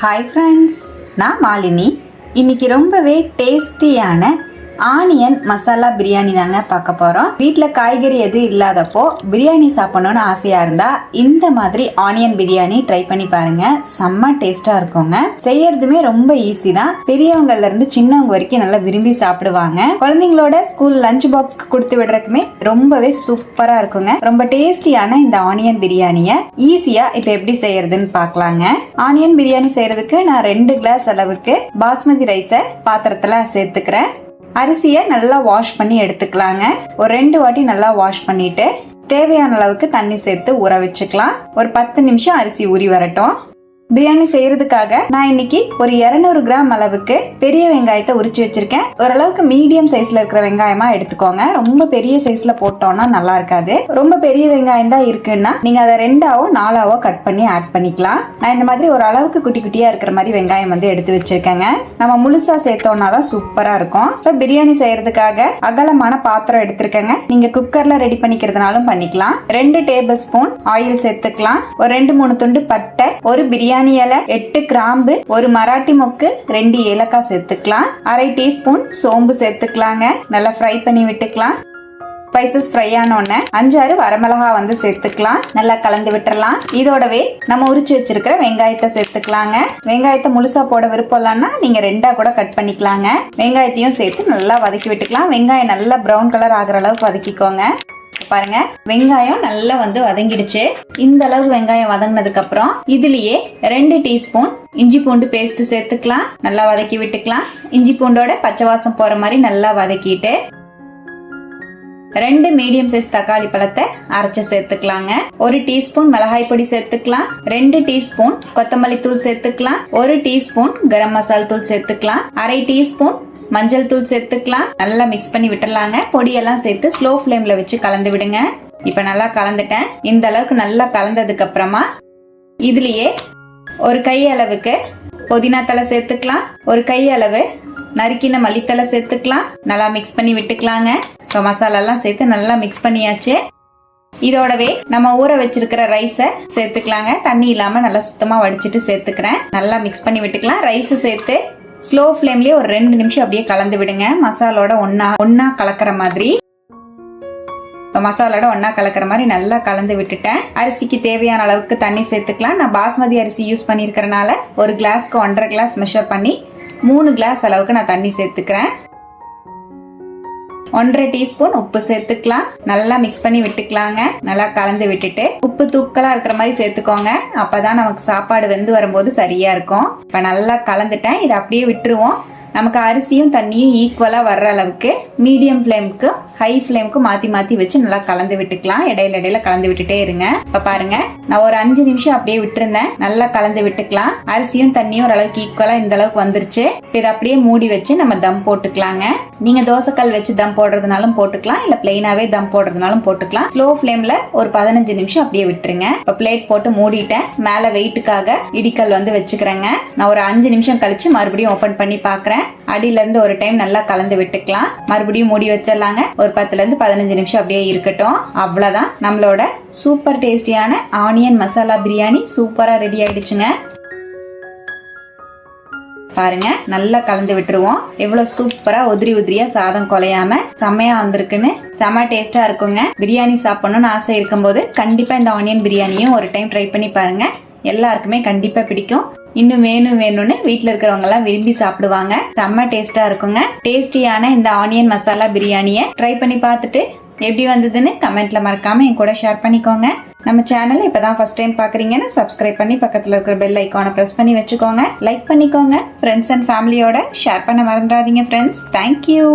Hi friends நான் மாலினி. இன்னைக்கு ரொம்பவே டேஸ்டியான ஆனியன் மசாலா பிரியாணி தாங்க பார்க்க போகிறோம் வீட்டில் காய்கறி எதுவும் இல்லாதப்போ பிரியாணி சாப்பிடணும்னு ஆசையாக இருந்தால் இந்த மாதிரி ஆனியன் பிரியாணி ட்ரை பண்ணி பாருங்க. செம்ம டேஸ்ட்டாக இருக்குங்க. செய்யறதுமே ரொம்ப ஈஸி தான். பெரியவங்கல இருந்து சின்னவங்க வரைக்கும் நல்லா விரும்பி சாப்பிடுவாங்க. குழந்தைங்களோட ஸ்கூல் லஞ்ச் பாக்ஸ்க்கு கொடுத்து விடுறதுக்குமே ரொம்பவே சூப்பராக இருக்குங்க. ரொம்ப டேஸ்டியான இந்த ஆனியன் பிரியாணியை ஈஸியாக இப்போ எப்படி செய்யறதுன்னு பார்க்கலாங்க. ஆனியன் பிரியாணி செய்யறதுக்கு நான் ரெண்டு கிளாஸ் அளவுக்கு பாஸ்மதி ரைஸை பாத்திரத்தில் சேர்த்துக்கிறேன். அரிசியை நல்லா வாஷ் பண்ணி எடுத்துக்கலாங்க. ஒரு ரெண்டு வாட்டி நல்லா வாஷ் பண்ணிட்டு தேவையான அளவுக்கு தண்ணி சேர்த்து ஊற வச்சுக்கலாம். ஒரு பத்து நிமிஷம் அரிசி ஊறி வரட்டும். பிரியாணி செய்யறதுக்காக நான் இன்னைக்கு ஒரு 200 கிராம் அளவுக்கு பெரிய வெங்காயத்தை உரிச்சு வச்சிருக்கேன். ஓரளவுக்கு மீடியம் சைஸ்ல இருக்கிற வெங்காயமா எடுத்துக்கோங்க. ரொம்ப பெரிய சைஸ்ல போட்டோம்னா நல்லா இருக்காது. ரொம்ப பெரிய வெங்காயம் தான் இருக்குன்னா நீங்க அதை ரெண்டாவோ நாலாவோ கட் பண்ணி ஆட் பண்ணிக்கலாம். நான் இந்த மாதிரி ஒரு அளவுக்கு குட்டி குட்டியா இருக்கிற மாதிரி வெங்காயம் வந்து எடுத்து வச்சிருக்கேங்க. நம்ம முழுசா சேர்த்தோம்னா தான் சூப்பரா இருக்கும். இப்போ பிரியாணி செய்யறதுக்காக அகலமான பாத்திரம் எடுத்திருக்கேங்க. நீங்க குக்கர்ல ரெடி பண்ணிக்கிறதுனாலும் பண்ணிக்கலாம். ரெண்டு டேபிள் ஸ்பூன் ஆயில் சேர்த்துக்கலாம். ஒரு ரெண்டு மூணு துண்டு பட்டை ஒரு பிரியாணி இலை எட்டு கிராம்பு ஒரு மராட்டி மொக்கு ரெண்டு ஏலக்காய் சேர்த்துக்கலாம். அரை டீஸ்பூன் சோம்பு சேர்த்துக்கலாங்க. நல்லா ஃப்ரை பண்ணி விட்டுக்கலாம். ஸ்பைசஸ் ஃப்ரை ஆனோடனே அஞ்சாறு வரமிளகா வந்து சேர்த்துக்கலாம். நல்லா கலந்து விட்டுறலாம். இதோடவே நம்ம உரிச்சு வச்சிருக்கிற வெங்காயத்தை சேர்த்துக்கலாங்க. வெங்காயத்தை முழுசா போட விருப்பம் இல்லைன்னா நீங்க ரெண்டா கூட கட் பண்ணிக்கலாங்க. வெங்காயத்தையும் சேர்த்து நல்லா வதக்கி விட்டுக்கலாம். வெங்காயம் நல்லா ப்ரௌன் கலர் ஆகிற அளவுக்கு வதக்கிக்கோங்க. பாருங்க. வெங்காயம் நல்லா வந்து வதங்கிடுச்சு. இந்த அளவு வெங்காயம் வதங்கினதுக்கு அப்புறம் இதுலயே ரெண்டு டீஸ்பூன் இஞ்சி பூண்டு பேஸ்ட் சேர்த்துக்கலாம். நல்லா வதக்கி விட்டுக்கலாம். இஞ்சி பூண்டோட பச்சை வாசம் போற மாதிரி நல்லா வதக்கிட்டு ரெண்டு மீடியம் சைஸ் தக்காளி பழத்தை அரைச்சு சேர்த்துக்கலாங்க. ஒரு டீஸ்பூன் மிளகாய் பொடி சேர்த்துக்கலாம். ரெண்டு டீஸ்பூன் கொத்தமல்லி தூள் சேர்த்துக்கலாம். ஒரு டீஸ்பூன் கரம் மசால் தூள் சேர்த்துக்கலாம். அரை டீஸ்பூன் மஞ்சள் தூள் சேர்த்துக்கலாம். நல்லா மிக்ஸ் பண்ணி விட்டுடலாங்க பொடியெல்லாம் சேர்த்து ஸ்லோ ஃப்ளேம்ல வச்சு கலந்து விடுங்க. இப்ப நல்லா கலந்துட்டேன். இந்த அளவுக்கு நல்லா கலந்ததுக்கு அப்புறமா இதுலயே ஒரு கை அளவுக்கு புதினா தலை சேர்த்துக்கலாம். ஒரு கை அளவு நறுக்கின மல்லித்தலை சேர்த்துக்கலாம். நல்லா மிக்ஸ் பண்ணி விட்டுக்கலாங்க. இப்போ மசாலாலாம் சேர்த்து நல்லா மிக்ஸ் பண்ணியாச்சு. இதோடவே நம்ம ஊற வச்சிருக்கிற ரைஸை சேர்த்துக்கலாங்க. தண்ணி இல்லாம நல்லா சுத்தமா வடிச்சிட்டு சேர்த்துக்கிறேன். நல்லா மிக்ஸ் பண்ணி விட்டுக்கலாம். ரைஸ் சேர்த்து ஸ்லோ ஃப்ளேம்லயே ஒரு ரெண்டு நிமிஷம் அப்படியே கலந்து விடுங்க. மசாலோட ஒன்னா ஒன்னா கலக்கிற மாதிரி. இப்போ மசாலோட ஒன்றா கலக்கிற மாதிரி நல்லா கலந்து விட்டுட்டேன். அரிசிக்கு தேவையான அளவுக்கு தண்ணி சேர்த்துக்கலாம். நான் பாஸ்மதி அரிசி யூஸ் பண்ணியிருக்கிறனால ஒரு கிளாஸ்க்கு ஒன்றரை கிளாஸ் மெஷர் பண்ணி மூணு கிளாஸ் அளவுக்கு நான் தண்ணி சேர்த்துக்கிறேன். ஒன்றரை டீஸ்பூன் உப்பு சேர்த்துக்கலாம். நல்லா மிக்ஸ் பண்ணி விட்டுக்கலாங்க. நல்லா கலந்து விட்டுட்டு உப்பு தூக்கலா இருக்கிற மாதிரி சேர்த்துக்கோங்க. அப்பதான் நமக்கு சாப்பாடு வெந்து வரும்போது சரியா இருக்கும். இப்ப நல்லா கலந்துட்டேன். இதை அப்படியே விட்டுருவோம். நமக்கு அரிசியும் தண்ணியும் ஈக்குவலா வர்ற அளவுக்கு மீடியம் ஃப்ளேமுக்கு ஹை ஃப்ளேமுக்கு மாத்தி மாத்தி வச்சு நல்லா கலந்து விட்டுக்கலாம். இடையில இடையில கலந்து விட்டுட்டே இருங்க. இப்ப பாருங்க. நான் ஒரு அஞ்சு நிமிஷம் அப்படியே விட்டுருந்தேன். நல்லா கலந்து விட்டுக்கலாம். அரிசியும் தண்ணியும் ஓரளவுக்கு ஈக்குவலா இந்த அளவுக்கு வந்துருச்சு. இதை அப்படியே மூடி வச்சு நம்ம தம் போட்டுக்கலாங்க. நீங்க தோசைக்கல் வச்சு தம் போடுறதுனாலும் போட்டுக்கலாம். இல்ல பிளெயினாவே தம் போடுறதுனாலும் போட்டுக்கலாம். ஸ்லோ ஃப்ளேம்ல ஒரு பதினஞ்சு நிமிஷம் அப்படியே விட்டுருங்க. இப்ப பிளேட் போட்டு மூடிட்டேன். மேல வெயிட்டுக்காக இடிக்கல் வந்து வச்சுக்கிறேங்க. நான் ஒரு அஞ்சு நிமிஷம் கழிச்சு மறுபடியும் ஓபன் பண்ணி பாக்குறேன். அடியில இருந்து ஒரு டைம் நல்லா கலந்து விட்டுக்கலாம். மறுபடியும் மூடி வச்சிடலாங்க. ஒரு பத்துல இருந்து பதினஞ்சு நிமிஷம் அப்படியே இருக்கட்டும். அவ்வளவுதான். நம்மளோட சூப்பர் டேஸ்டியான ஆனியன் மசாலா பிரியாணி சூப்பரா ரெடி ஆயிடுச்சுங்க. பாருங்க நல்லா கலந்து விட்டுருவோம். எவ்வளவு சூப்பரா உதிரி உதிரியா சாதம் குலையாம செம்மையா வந்திருக்குன்னு. செம டேஸ்டா இருக்குங்க. பிரியாணி சாப்பிடணும்னு ஆசை இருக்கும்போது கண்டிப்பா இந்த ஆனியன் பிரியாணியும் ஒரு டைம் ட்ரை பண்ணி பாருங்க. எல்லாருக்குமே கண்டிப்பா பிடிக்கும். இன்னும் வேணும் வேணும்னு வீட்டில் இருக்கிறவங்க எல்லாம் விரும்பி சாப்பிடுவாங்க. செம்ம டேஸ்டா இருக்குங்க. டேஸ்டியான இந்த ஆனியன் மசாலா பிரியாணியை ட்ரை பண்ணி பார்த்துட்டு எப்படி வந்ததுன்னு கமெண்ட்ல மறக்காம என் கூட ஷேர் பண்ணிக்கோங்க. நம்ம சேனல் இப்பதான் ஃபர்ஸ்ட் டைம் பாக்குறீங்கன்னா சப்ஸ்கிரைப் பண்ணி பக்கத்துல இருக்கிற பெல் ஐக்கானை பிரஸ் பண்ணி வச்சுக்கோங்க. லைக் பண்ணிக்கோங்க. ஃப்ரெண்ட்ஸ் அண்ட் ஃபேமிலியோட ஷேர் பண்ண மறந்துடாதீங்க ஃப்ரெண்ட்ஸ் தேங்க்யூ